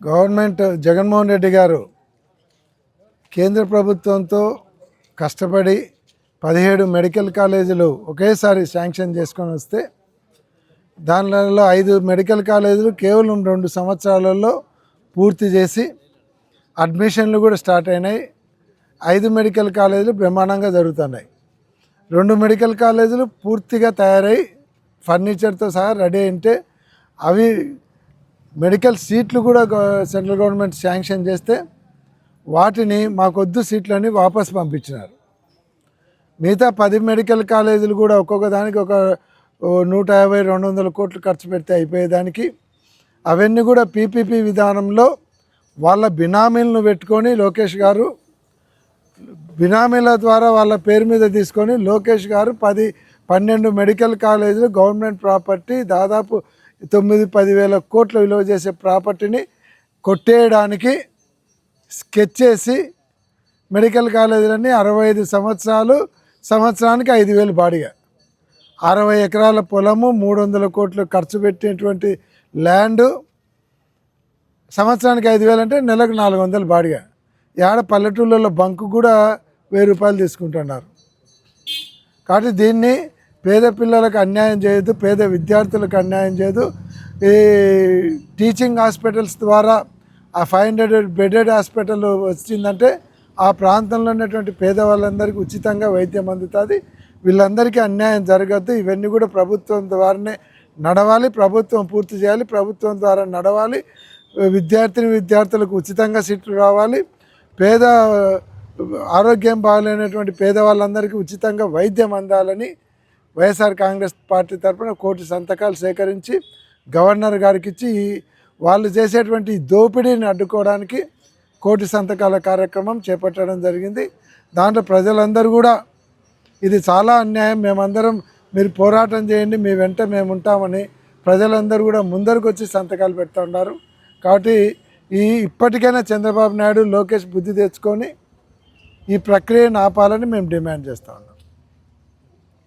Government Jaganmohan Reddy గారు కేంద్ర ప్రభుత్వంతో కష్టపడి పదిహేడు మెడికల్ కాలేజీలు ఒకేసారి శాంక్షన్ చేసుకొని వస్తే దానిలో ఐదు మెడికల్ కాలేజీలు కేవలం రెండు సంవత్సరాలలో పూర్తి చేసి అడ్మిషన్లు కూడా స్టార్ట్ అయినాయి. ఐదు మెడికల్ కాలేజీలు బ్రహ్మాండంగా జరుగుతున్నాయి. రెండు మెడికల్ కాలేజీలు పూర్తిగా తయారై ఫర్నిచర్తో సహా రెడీ అయింటే అవి మెడికల్ సీట్లు కూడా సెంట్రల్ గవర్నమెంట్ శాంక్షన్ చేస్తే వాటిని మాకొద్దు సీట్లని వాపస్ పంపించినారు. మిగతా పది మెడికల్ కాలేజీలు కూడా ఒక్కొక్క దానికి ఒక నూట యాభై రెండు వందల కోట్లు ఖర్చు పెడితే అయిపోయేదానికి. అవన్నీ కూడా పీపీపీ విధానంలో వాళ్ళ బినామీలను పెట్టుకొని లోకేష్ గారు బినామీల ద్వారా వాళ్ళ పేరు మీద తీసుకొని లోకేష్ గారు పది పన్నెండు మెడికల్ కాలేజీలు గవర్నమెంట్ ప్రాపర్టీ దాదాపు తొమ్మిది పదివేల కోట్ల విలువ చేసే ప్రాపర్టీని కొట్టేయడానికి స్కెచ్ చేసి మెడికల్ కాలేజీలన్నీ అరవై ఐదు సంవత్సరాలు సంవత్సరానికి ఐదు వేలు బాడిగా. అరవై ఎకరాల పొలము మూడు వందల కోట్లు ఖర్చు పెట్టినటువంటి ల్యాండ్ సంవత్సరానికి ఐదు వేలు అంటే నెలకు నాలుగు వందలు బాడిగా. ఏడ పల్లెటూళ్ళలో బంకు కూడా వెయ్యి రూపాయలు తీసుకుంటున్నారు. కాబట్టి దీన్ని పేద పిల్లలకు అన్యాయం చేయదు పేద విద్యార్థులకు అన్యాయం చేయదు ఈ టీచింగ్ హాస్పిటల్స్ ద్వారా ఆ ఫైవ్ హండ్రెడ్ బెడెడ్ హాస్పిటల్ వచ్చిందంటే ఆ ప్రాంతంలో ఉన్నటువంటి పేదవాళ్ళందరికీ ఉచితంగా వైద్యం అందుతుంది. వీళ్ళందరికీ అన్యాయం జరగద్దు. ఇవన్నీ కూడా ప్రభుత్వం ద్వారానే నడవాలి. ప్రభుత్వం పూర్తి చేయాలి. ప్రభుత్వం ద్వారా నడవాలి. విద్యార్థిని విద్యార్థులకు ఉచితంగా సీట్లు రావాలి. పేద ఆరోగ్యం బాగాలేనటువంటి పేదవాళ్ళందరికీ ఉచితంగా వైద్యం అందాలని వైఎస్ఆర్ కాంగ్రెస్ పార్టీ తరఫున కోటి సంతకాలు సేకరించి గవర్నర్ గారికి ఇచ్చి వాళ్ళు చేసేటువంటి దోపిడీని అడ్డుకోవడానికి కోటి సంతకాల కార్యక్రమం చేపట్టడం జరిగింది. దాంట్లో ప్రజలందరూ కూడా ఇది చాలా అన్యాయం. మేమందరం మీరు పోరాటం చేయండి మీ వెంట మేము ఉంటామని ప్రజలందరూ కూడా ముందరకు వచ్చి సంతకాలు పెడతా ఉన్నారు. కాబట్టి ఈ ఇప్పటికైనా చంద్రబాబు నాయుడు లోకేష్ బుద్ధి తెచ్చుకొని ఈ ప్రక్రియను ఆపాలని మేము డిమాండ్ చేస్తా ఉన్నాం.